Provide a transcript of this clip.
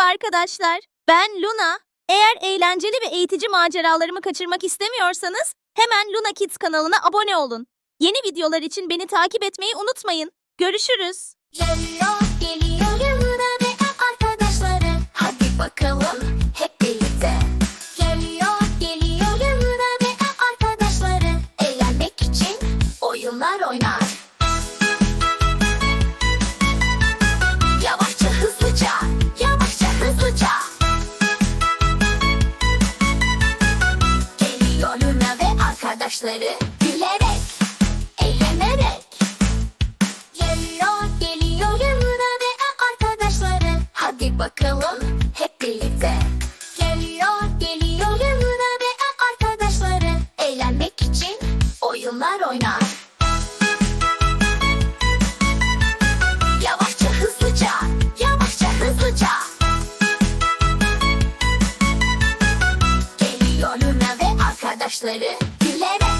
arkadaşlar. Ben Luna. Eğer eğlenceli ve eğitici maceralarımı kaçırmak istemiyorsanız hemen Luna Kids kanalına abone olun. Yeni videolar için beni takip etmeyi unutmayın. Görüşürüz. Geliyor, geliyor yanına ve arkadaşları. Hadi bakalım hep birlikte. Geliyor, geliyor yanına ve arkadaşları. Eğlenmek için oyunlar oynar. Arkadaşları. Gülerek, eğlenerek. Geliyor, geliyor yanına ve arkadaşları. Hadi bakalım hep birlikte. Geliyor, geliyor yanına ve arkadaşları. Eğlenmek için oyunlar oynar. Yavaşça hızlıca, yavaşça hızlıca. Geliyor Luna arkadaşları. Gülerek,